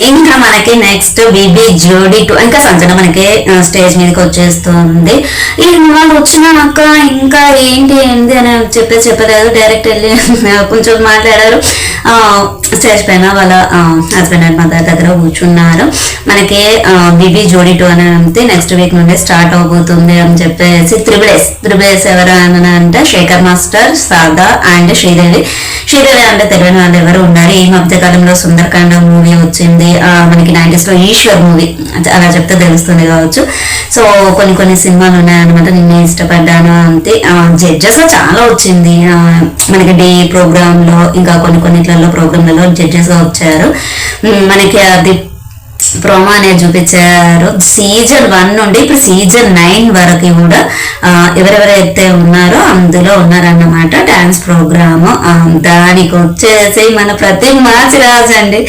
ఇంకా మనకి next BB జోడి టూ ఇంకా సంజన మనకి స్టేజ్ మీదకి వచ్చేస్తుంది. ఈ వాళ్ళు వచ్చినాక ఇంకా ఏంటి ఏంటి అని చెప్పి చెప్పలేదు. డైరెక్ట్ వెళ్ళి కొంచెం మాట్లాడారు. స్టేజ్ పైన వాళ్ళ హస్బెండ్ అండ్ మదర్ దగ్గర కూర్చున్నారు. మనకి బీబీ జోడీ టూ అని అంటే నెక్స్ట్ వీక్ నుండి స్టార్ట్ అవబోతుంది అని చెప్పేసి త్రిబులేస్ త్రిబులేస్ ఎవరు అని అంటే శేఖర్ మాస్టర్ సాదా అండ్ శ్రీదేవి. శ్రీదేవి అంటే తెలియని వాళ్ళు ఎవరు ఉన్నారు ఈ మధ్య కాలంలో సుందరకాండ మూవీ వచ్చింది. మనకి నైంటీస్లో ఈశ్వర్ మూవీ అలా చెప్తే తెలుస్తుంది కావచ్చు. సో కొన్ని కొన్ని సినిమాలు ఉన్నాయన్నమాట. నేను ఇష్టపడ్డాను అంతే జడ్జెస్ చాలా వచ్చింది. మనకి డే ప్రోగ్రామ్లో ఇంకా కొన్ని కొన్నిట్లలో ప్రోగ్రామ్లలో జడ్జెస్గా వచ్చారు. మనకి అది ప్రోమో అనేది చూపించారు. సీజన్ వన్ నుండి ఇప్పుడు సీజన్ నైన్ వరకు కూడా ఎవరెవరైతే ఉన్నారో అందులో ఉన్నారన్నమాట డాన్స్ ప్రోగ్రామ్. దానికి వచ్చేసి మన ప్రతి మార్చి రాజండి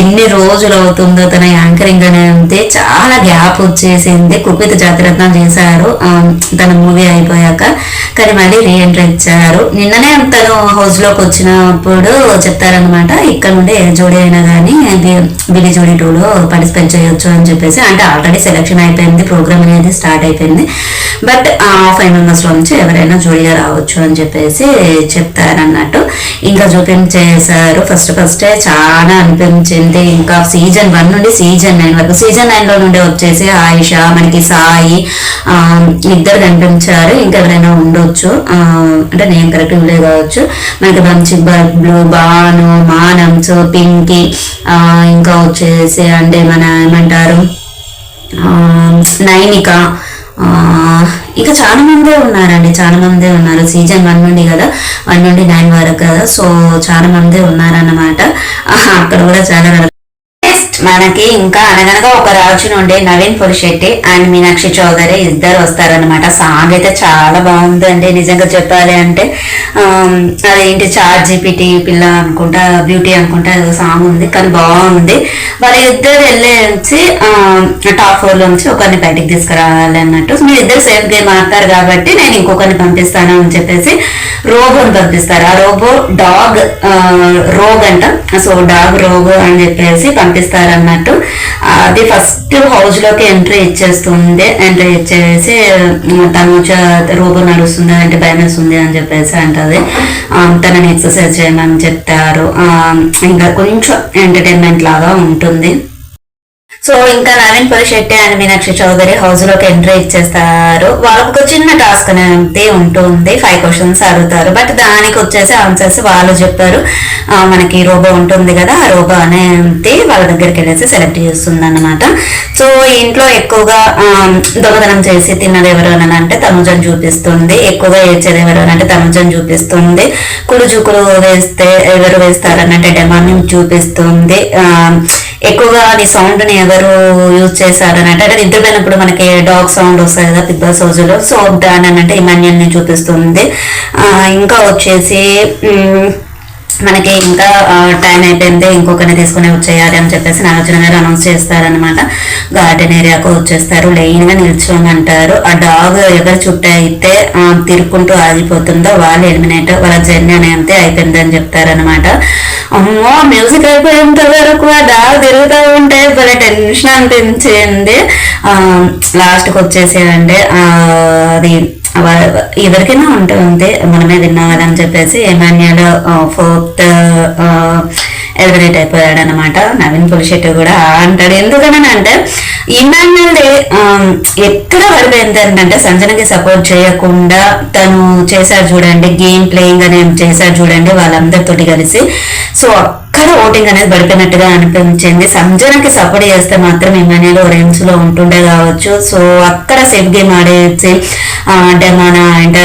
ఎన్ని రోజులు అవుతుందో తన యాంకరింగ్ అనేది చాలా గ్యాప్ వచ్చేసింది. కుపిత జాతిరత్నం చేశారు. తన మూవీ అయిపోయాక కానీ మళ్ళీ రీఎంట్రీ ఇచ్చారు. నిన్ననే తను హౌస్లోకి వచ్చినప్పుడు చెప్తారనమాట ఇక్కడ నుండి ఏ జోడీ అయినా కానీ బిలి జోడీ టూలో పార్టిసిపేట్ చేయొచ్చు అని చెప్పేసి అంటే ఆల్రెడీ సెలెక్షన్ అయిపోయింది ప్రోగ్రామ్ అనేది స్టార్ట్ అయిపోయింది. బట్ ఫైవ్ మెంబర్స్ నుంచి ఎవరైనా జోడీగా రావచ్చు అని చెప్పేసి చెప్తారన్నట్టు. ఇంకా చూపించేశారు ఫస్ట్ ఫస్ట్ చాలా అనిపించింది. ఇంకా సీజన్ వన్ నుండి సీజన్ నైన్ వరకు సీజన్ నైన్లో నుండి వచ్చేసి ఆయిష మనకి సాయి ఇద్దరు కనిపించారు. ఇంకా ఎవరైనా ఉండొచ్చు. అంటే నేను కరెక్ట్ ఇవ్వలే కావచ్చు. మనకి మంచి బ్లూ బాను మానమ్స్ పింకి ఇంకా వచ్చేసి అంటే మన ఏమంటారు ఆ, నైనిక. ఆ, ఇంకా చాలా మందే ఉన్నారండి చాలా మందే ఉన్నారు. సీజన్ వన్ నుండి కదా వన్ నుండి నైన్ వరకు కదా. సో చాలా మందే ఉన్నారన్నమాట. అక్కడ కూడా చాలా మనకి ఇంకా అనగనగా ఒక రాజు నుండి నవీన్ పులిశెట్టి అండ్ మీనాక్షి చౌదరి ఇద్దరు వస్తారనమాట సాంగ్ అయితే చాలా బాగుందండి. నిజంగా చెప్పాలి అంటే అదేంటి చార్ట్ జీపీటీ పిల్ల అనుకుంటా బ్యూటీ అనుకుంటా ఏదో సాంగ్ ఉంది. కానీ బాగుంది. వాళ్ళ ఇద్దరు వెళ్ళేసి టాప్ ఫోర్ నుంచి ఒకరిని బయటికి తీసుకురావాలి అన్నట్టు మీరు ఇద్దరు సేఫ్ గేమ్ ఆడతారు కాబట్టి నేను ఇంకొకరిని పంపిస్తాను అని చెప్పేసి రోబోని పంపిస్తారు. ఆ రోబో డాగ్ రోగ్ అంట. సో డాగ్ రోబో అని చెప్పేసి పంపిస్తారు అన్నట్టు. అది ఫస్ట్ హౌస్లోకి ఎంట్రీ ఇచ్చేస్తుంది ఎంట్రీ ఇచ్చేసి తను చ- రోబో నడుస్తుంది అంటే భయం వేస్తుంది అని చెప్పేసి అంటది. తనని ఎక్సర్సైజ్ చేయమని చెప్తారు ఇంకా కొంచెం ఎంటర్టైన్మెంట్ లాగా ఉంటుంది. సో ఇంకా నవీన్ పులిశెట్టి అండ్ మీనాక్షి చౌదరి హౌస్లోకి ఎంట్రీ ఇచ్చేస్తారు. వాళ్ళకి ఒక చిన్న టాస్క్ అనేది ఉంటుంది. ఫైవ్ క్వశ్చన్స్ అడుగుతారు. బట్ దానికి వచ్చేసి ఆన్సర్స్ వాళ్ళు చెప్పారు. మనకి రోబో ఉంటుంది కదా ఆ రోబో అనేది వాళ్ళ దగ్గరికి వెళ్ళేసి సెలెక్ట్ చేస్తుంది అనమాట సో ఇంట్లో ఎక్కువగా దొంగతనం చేసి తిన్నది ఎవరు అని అంటే తనుజన్ చూపిస్తుంది. ఎక్కువగా ఏడ్చేది ఎవరు అని అంటే తనుజన్ చూపిస్తుంది. కులు జుకులు వేస్తే ఎవరు వేస్తారనంటే డెమాన్ చూపిస్తుంది. ఆ, ఎక్కువగా అది సౌండ్ని ఎవరు యూజ్ చేశారు అంటే నిద్రపోయినప్పుడు మనకి డాగ్ సౌండ్ వస్తుంది కదా బిగ్ బాస్ సో దాని అని అంటే ఇమాన్యుల్ని చూపిస్తుంది. ఇంకా వచ్చేసి మనకి ఇంకా టైం అయిపోయింది ఇంకొకరిని తీసుకుని వచ్చేయాలి అని చెప్పేసి నాగార్జున గారు అనౌన్స్ చేస్తారనమాట గార్డెన్ ఏరియాకు వచ్చేస్తారు లైన్గా నిల్చోమంటారు. ఆ డాగ్ ఎవరి చుట్టూ అయితే తిరుక్కుంటూ ఆగిపోతుందో వాళ్ళు ఎలిమినేట్ వాళ్ళ జర్నీ అనేది అయిపోయింది అని చెప్తారనమాట అమ్మో మ్యూజిక్ అయిపోయేంత వరకు ఆ డాగ్ తిరుగుతూ ఉంటే భలే టెన్షన్ అనిపించింది లాస్ట్కి వచ్చేసేదంటే ఆ, అది ఎవరికైనా ఉంటుంది మనమే విన్నాం కదా అని చెప్పేసి ఎమాన్యుల్ ఫోర్త్ ఎలిమినేట్ అయిపోయాడు అనమాట నవీన్ పులిశెట్టి కూడా అంటాడు ఎందుకని అంటే ఇమాన్యుల్ ఎక్కడ పడిపోయింది అంటే సంజనకి సపోర్ట్ చేయకుండా తను చేశాడు చూడండి గేమ్ ప్లేయింగ్ అనేది చేశాడు చూడండి వాళ్ళందరితోటి కలిసి. సో అక్కడ ఓటింగ్ అనేది పడిపోయినట్టుగా అనిపించింది. సంజనకి సపోర్ట్ చేస్తే మాత్రం ఇమాన్యుల్ రేంజ్లో ఉంటుండే కావచ్చు. సో అక్కడ సేఫ్ గేమ్ ఆడేసి అంటే మన అంటే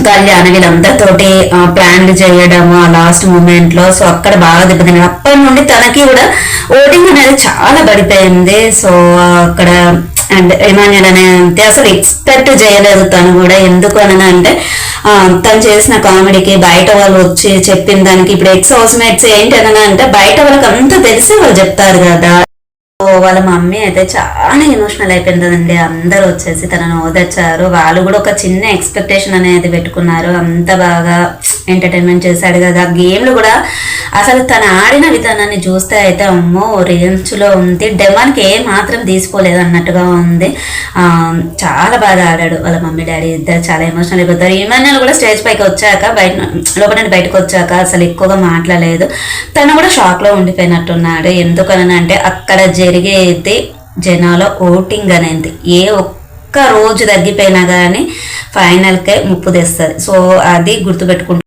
కళ్యాణ్ వీళ్ళందరితోటి ఆ, ప్లాన్లు చేయడం ఆ లాస్ట్ మూమెంట్లో. సో అక్కడ బాగా దెబ్బతింది అప్పటి నుండి తనకి కూడా ఓటింగ్ అనేది చాలా పడిపోయింది. సో అక్కడ అండ్ ఎమాన్యుల్ అనేది అసలు ఎక్స్పెక్ట్ చేయలేదు తను కూడా. ఎందుకు అని అంటే ఆ, తను చేసిన కామెడీకి బయట వాళ్ళు వచ్చి చెప్పిన దానికి ఇప్పుడు ఎక్స్ హౌస్ మేట్స్ ఏంటి అనగా అంటే బయట వాళ్ళకి అంతా తెలిసి వాళ్ళు చెప్తారు కదా. వాళ్ళ మమ్మీ. అయితే చాలా ఎమోషనల్ అయిపోయిందండి. అందరూ వచ్చేసి తనను ఓదార్చారు. వాళ్ళు కూడా ఒక చిన్న ఎక్స్పెక్టేషన్ అనేది పెట్టుకున్నారు. అంత బాగా ఎంటర్టైన్మెంట్ చేశాడు కదా. గేమ్లు కూడా అసలు తను ఆడిన విధానాన్ని చూస్తే అయితే అమ్మో రేంజ్లో ఉంది. డెమాన్కి ఏ మాత్రం తీసుకోలేదు అన్నట్టుగా ఉంది. చాలా బాగా ఆడాడు వాళ్ళ మమ్మీ డాడీ ఇద్దరు. చాలా ఎమోషనల్ అయిపోతారు. ఈమాన్యుల్ కూడా స్టేజ్ పైకి వచ్చాక బయట లోపల నుండి బయటకు వచ్చాక అసలు ఎక్కువగా మాట్లాడలేదు. తను కూడా షాక్లో ఉండిపోయినట్టున్నాడు. ఎందుకని అంటే అక్కడ జరిగేది జనాల ఓటింగ్ అనేది. ఏ ఒక్క రోజు తగ్గిపోయినా కానీ ఫైనల్కే ముప్పు తెస్తుంది. సో అది గుర్తుపెట్టుకుంటు